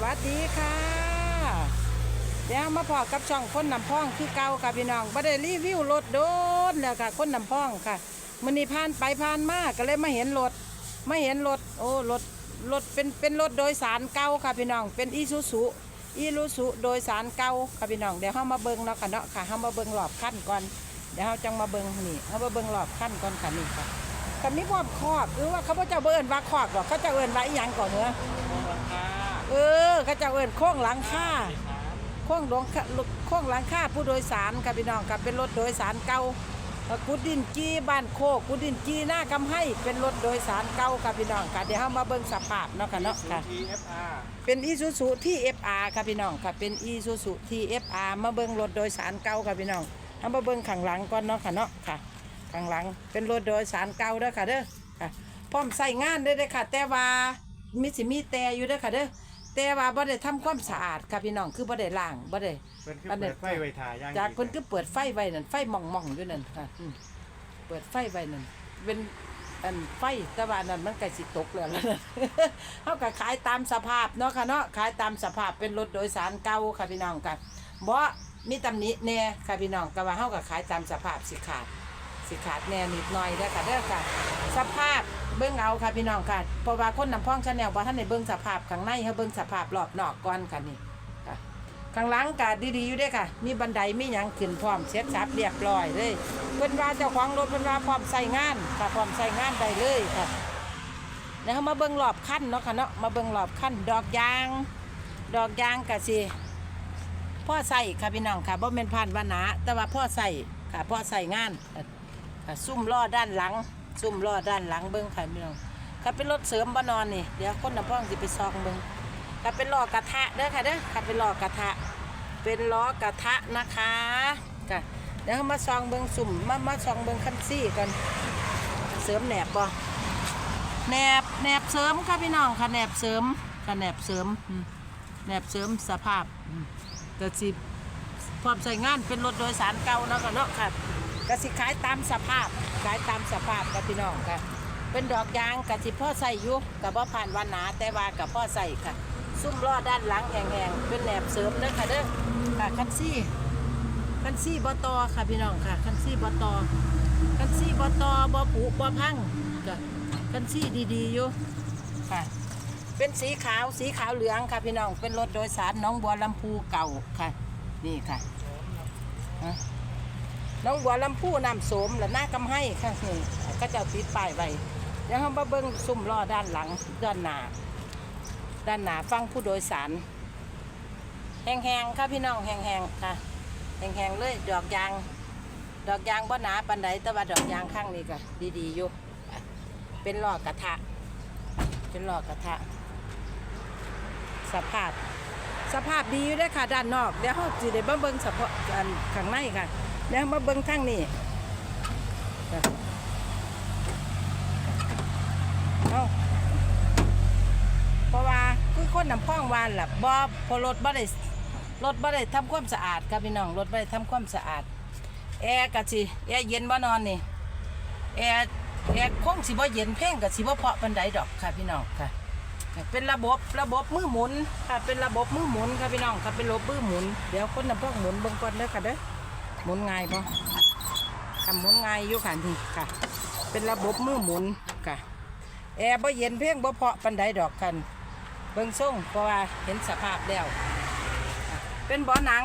วัสดีค่ะเดี๋ยวมาพอกับช่องคนนำพ้องคือเก่าค่ะพี่น้องบ่ได้รีวิวรถโดนแล้วค่ะ คนนำพ้องค่ะมื้อนี้ผ่านไปผ่านมาก็เลยมาเห็นรถมาเห็นรถโอ้รถรถเป็นเป็นรถโดยสารเก่าค่ะพี่น้องเป็นอีซูซุอีซูซุโดยสารเก่าค่ะพี่น้องเดี๋ยวเฮามาเบิ่งเนาะค่ะเนาะค่ะเฮามาเบิ่งรอบคันก่อนเดี๋ยวเฮาจังมาเบิ่งนี่เฮามาเบิ่งรอบคันก่อนค่ะนี่ค่ะคันนี้พร้อมคอกหรือว่าเขาบ่เจ้าเบิ่นว่าคอกหรอกเขาจะเอิ้นว่าอีหยังก่อนเนื้อ เออเขาเจะเอิ้นโค้งหลังคาโค้งหลงคาโค้งหลังคาผู้โดยสารค่ะพี่น้องครับเป็นรถโดยสารเก่าเอ่อกุดดินจีบ้านโคกกุดดินจีหน้ากำให้เป็นรถโดยสารเก่าค่ะพี่น้องค่ะเดี๋ยวเรามาเบิ่งสภาพเนาะค่ะเนาะค่ะ TFR เป็นอีซูซูที่ FR ค่ะพี่น้องค่ะเป็นอีซูซูที่ FR มาเบิ่งรถโดยสารเก่าค่ะพี่น้องเอามาเบิ่งข้างหลังก่อนเนาะค่ะเนาะค่ะข้างหลังเป็นรถโดยสารเก่าเด้อค่ะเด้อค่ะพร้อมใส่งานเด้อเด้อค่ะ แต่ว่ามีสิมีแต่อยู่เด้อค่ะเด้อ แต่ว่าบ่ได้ทำความสะอาดค่ะพี่น้องคือบ่ได้ล้างบ่ได้เป็นคืออันนี้เปิดไฟไวทาย่างจากดีเพิ่นก็เปิดไฟไว้นั่นไฟหม่องๆอยู่นั่นค่ะอืมเปิดไฟไว้นั่นเป็นอันไฟแต่ว่านั่นมันใกล้สิตกแล้วล่ะเฮาก็ขายตามสภาพเนาะค่ะเนาะขายตามสภาพเป็นรถโดยสารเก่าค่ะพี่น้องค่ะบ่มีตำหนิแน่ค่ะพี่น้องก็ว่าเฮาก็ขายตามสภาพสิขาด สิขาดแน่นิดหน่อยเด้อค่ะเด้อค่ะ สภาพเบิ่งเอาค่ะพี่น้องค่ะเพราะว่าคนนำพ้องชาแนลบ่ทันได้เบิ่งสภาพข้างในเฮาเบิ่งสภาพรอบนอกก่อนค่ะนี่ค่ะข้างหลังกาดดีๆอยู่ด้อค่ะ มีบันไดมีหยังขึ้นพร้อมเช็ดซับเรียบร้อยเลยเพิ่นว่าเจ้าของรถเพิ่นว่าพร้อมใส่งานค่ะพร้อมใส่งานได้เลยค่ะแล้วเรามาเบิ่งรอบคันเนาะค่ะเนาะมาเบิ่งรอบคันดอกยาง ดอกยางกะสิพ่อใส่ค่ะพี่น้องค่ะบ่แม่นผ่านวานาแต่ว่าพ่อใส่ค่ะพ่อใส่งานค่ะซุ่มล้อด้านหลัง ซุ่มล้อด้านหลังเบิ่งค่ะพี่น้องถ้าเป็นรถเสริมบ่นอนนี่เดี๋ยวคนน้ำพ่องสิไปซองเบิ่งก็เป็นล้อกระทะเด้อค่ะเด้อค่ะเป็นล้อกระทะ เป็นล้อกระทะนะคะค่ะเดี๋ยวมาซองเบิงสุ่มมามาซองเบิงคันซี่กัน เสริมแหนบบ่แหนบแหนบเสริมค่ะพี่น้องค่ะแหนบเสริมค่ะแหนบเสริมแหนบเสริมสภาพอืมก็สิพร้อมใช้งานเป็นรถโดยสารเก่าเนาะค่ะเนาะค่ะ ก็สิขายตามสภาพขายตามสภาพค่ะพี่น้องค่ะ เป็นดอกยางกับสิพ่อใส่อยู่กับพ่ผ่านวันหนาแต่ว่ากับพ่อใส่ค่ะ ซุ้มลอด้านหลังแหงๆเป็นแหนบเสริมเด้อค่ะเด้อค่ะคันซี่คันซี่บอตอค่ะพี่น้องค่ะคันซี่บอตอคันซี่บอตอบอผุบอพังก็คันซี่ดีๆอยู่ค่ะ เป็นสีขาวสีขาวเหลืองค่ะพี่น้องเป็นรถโดยสารน้องบัวลำพูเก่าค่ะ นี่ค่ะะ น้องบัวลำพูน้ำโสมและหน้ากำให้ค่ะนี่ก็จะติดป้ายไว้เดี๋ยวเรามาเบิ้งซุ้มล้อด้านหลังด้านหน้าด้านหน้าฟังผู้โดยสาร แห้งๆค่ะพี่น้องแห้งๆค่ะแห้งๆเลยดอกยาง ดอกยางบ่หนาปันใดแต่ว่าดอกยางข้างนี้ก็ดีๆอยู่เป็นล้อกระทะ เป็นล้อกระทะ สภาพ สภาพดีอยู่ด้อค่ะด้านนอก เดี๋ยวเราสิได้เบิ่งสภาพอันข้างในค่ะ เดี๋ยวมาเบิ่งทางนี่เอาเพราะว่าคือคนนำพ้องวานล่ะบ่พอรถบ่ได้รถบ่ได้ทำความสะอาดครับพี่น้องรถบ่ได้ทำความสะอาด แอร์ก็สิแอร์เย็นบ่นอนนี่แอร์แอร์คงสิบ่เย็นเพ่งก็สิบ่เพาะปานใดดอกค่ะพี่น้องค่ะเป็นระบบระบบมือหมุนค่ะเป็นระบบมือหมุนค่ะพี่น้องค่ะเป็นระบบมือหมุนเดี๋ยวคนนำพ้องหมุนเบิ่งก่อนเด้อค่ะเด้อ หมุนง่ายบ่ทำหมุนง่ายอยู่ค่ะนี่ค่ะ เป็นระบบมือหมุนค่ะ แอร์บ่เย็นเพียงบ่เพาะปันใดดอกกัน เบิ่งส่งเพราะว่าเห็นสภาพแล้ว เป็นบ่อหนัง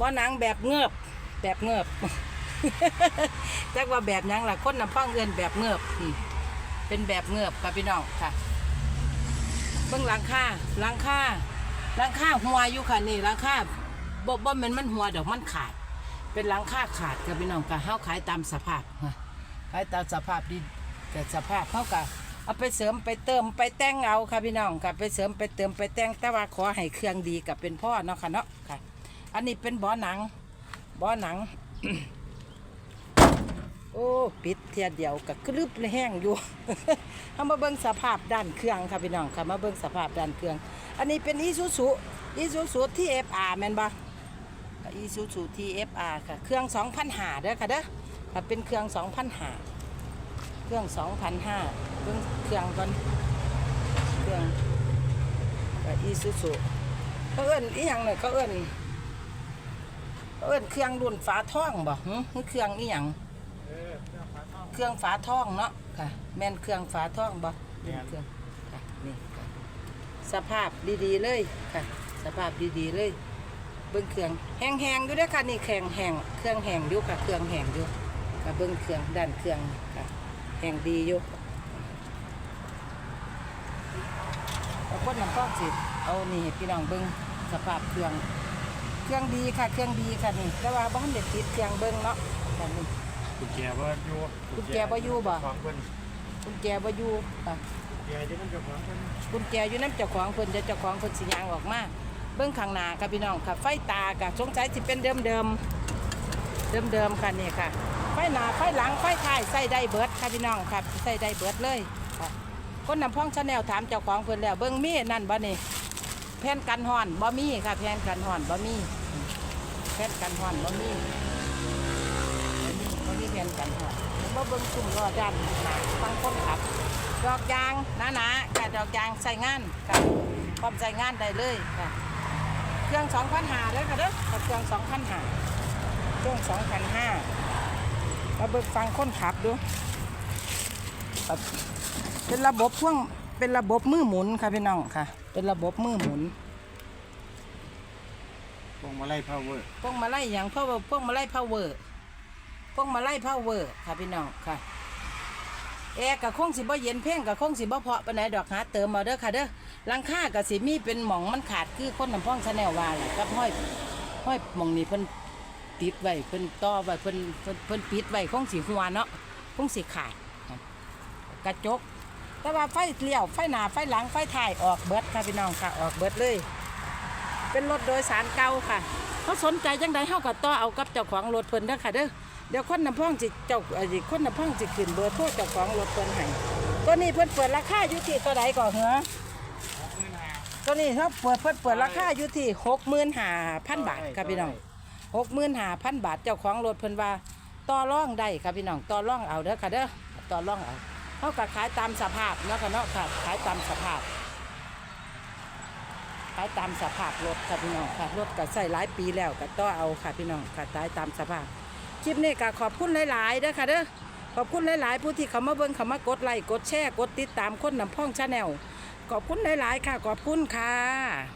บ่อหนังแบบเงือบแบบเงือบจักว่าแบบยังล่ะคนน้ำฟังเอื่นแบบเงือบเป็นแบบเงือบค่ะพี่น้องค่ะเบิ่งหลังคาหลังคาหลังคาหัวอยู่ค่ะนี่หลังคาบ่บ่ม่นมันหัวดอกมันขาด เป็นหลังคาขาดค่ะพี่น้องค่ะเฮาขายตามสภาพขายตามสภาพดีแต่สภาพเฮาก็เอาไปเสริมไปเติมไปแต่งเอาค่ะพี่น้องค่ะไปเสริมไปเติมไปแต่งแต่ว่าขอให้เครื่องดีกับเป็นพ่อเนาะค่ะเนาะค่ะ อันนี้เป็นบ่อหนังบ่อหนัง โอ้ปิดเทียเดียวกับกรึบเลยแห้งอยู่เอามาเบิ่งสภาพด้านเครื่องค่ะพี่น้องค่ะมาเบิ่งสภาพด้านเครื่อง อันนี้เป็นอีซูซูอีซูซูที่เอฟอาร์แมนบ่ อีซูซูที่เอฟอาร์ค่ะ เครื่อง2,000หาเด้อค่ะเด้อค่ะเป็นเครื่อง2,000หาเครื่อง2,005เบิ่องเครื่องก่อนเครื่องอีซูซูเขาเอิ้นอีหยังเนี่ยเขาเอิ้นเขาเอิ้นเครื่องรุ่นฝาท่องบ่หึหรือเครื่องอีหยังเครื่องฝาท่องเนาะค่ะ แม่นเครื่องฝาท่องบ่เครื่องค่ะนี่สภาพดีๆเลยค่ะ สภาพดีๆเลย เบิ้งเครื่องแห้งๆอยู่เด้วยค่ะนี่แข็งแห้งเครื่องแห้งอยู่ค่ะเครื่องแห้งอยู่ค่ะเบิ้งเครื่องด้านเครื่องค่ะแห้งดีอยู่แล้วคนน้ำก็สิเอานี่ให้พี่น้องเบิ้งสภาพเครื่อง เครื่องดีค่ะเครื่องดีค่ะนี่แต่ว่าบ้านเด็ดติดเครื่องเบิ้งเนาะค่ะนี่กุญแจว่าอยู่กุญแจบ่อยู่บ่ของเพิ่นกุญแจบ่อยู่ค่ะกุญแจที่มันเจ้าของเพิ่นกุญแจอยู่น้ำเจ้าของเพิ่นเดี๋ยวเจ้าของเพิ่นสิย่างออกมา เบิ้องข้างหน้าค่ะพี่น้องค่ะ ไฟตาค่ะสงสัยสิเป็นเดิมเดิมเดิมเดิมค่ะนี่ค่ะ ไฟหน้าไฟหลังไฟท้ายใส่ได้เบิร์ดค่ะพี่น้องค่ะใส่ได้เบิร์ดเลยค่ะคนนำพ้องชาแนลถามเจ้าของเพิ่นแล้วเบิ้องมีนั่นบ่นี่แผ่นกันห่อนบ่มีค่ะแผ่นกันห่อนบ่มีแผ่นกันห่อนบ่มีบ่มีแผ่นกันห่อนบ่เบิ้งซุ่มรอด้านหน้าฟังคนขับดอกยางหนาๆกับดอกยางใส่งานกับพร้อมใส่งานได้เลยค่ะ รื่องสองพันห้าเลยค่ะเด้อกับเครื่องสองพันห้าเครื่องสองพันห้าเราเบิกฟังคนขับดูครับเป็นระบบพ่วงเป็นระบบมือหมุนค่ะพี่น้องค่ะ เป็นระบบมือหมุนพวงมาลัยพาวเวอร์พวกมาไล่อย่างพวกพวกมาไล่พาวเวอร์พวกมาไล่พาวเวอร์ค่ะพี่น้องค่ะ แอร์กับคงสิบ่เย็นเพ่งกับคงสิบ่เพาะปานไหนดอกหาเติมมาเด้อค่ะเด้อหลังคากับสิมีเป็นหม่องมันขาดคือคนน้ำพ้องชาแนลว่าแหละกับห้อยห้อยหม่องนี้เพิ่นติดไว้เพิ่นต่อไว้เพิ่นเพิ่นเพิ่นปิดไว้คงสิหัวเนาะคงสิขาดกระจก แต่ว่าไฟเลี้ยวไฟหน้าไฟหลังไฟท้ายออกเบิดค่ะพี่น้องค่ะออกเบิดเลย เป็นรถโดยสารเก่าค่ะเขาสนใจจังใดเฮาก็ต่อเอากับเจ้าของรถเพิ่นเด้อค่ะเด้อ เดี๋ยวคนน้ำพ่องจิเจ้าเอ่อคนน้ำพ่องจิขึ้นเบอร์โทรเจ้าของรถเพิ่นให้ตัวนี้เพิ่นเปิดราคาอยู่ที่ตัวใดก่อนเหรอตัวนี้เขาเปิดเพิ่นเปิดราคาอยู่ที่หกหมื่นห้าพันบาทค่ะพี่น้องหกหมื่นห้าพันบาทเจ้าของรถเพิ่นว่าต่อร่องได้ค่ะพี่น้องต่อร่องเอาเด้อค่ะเด้อต่อร่องเอาเขาก็ขายตามสภาพเนาะค่ะเนาะค่ะขายตามสภาพขายตามสภาพรถค่ะพี่น้องค่ะรถก็ใส่หลายปีแล้วก็ต้องเอาค่ะพี่น้องค่ะขายตามสภาพ คลิปนี้ก็ขอบคุณหลายๆเด้อค่ะเด้อขอบคุณหลายๆผู้ที่เขามาเบิ่งเขามากดไลค์กดแชร์กดติดตามคนนำพ่องชาแนลขอบคุณหลายๆค่ะ ขอบคุณค่ะ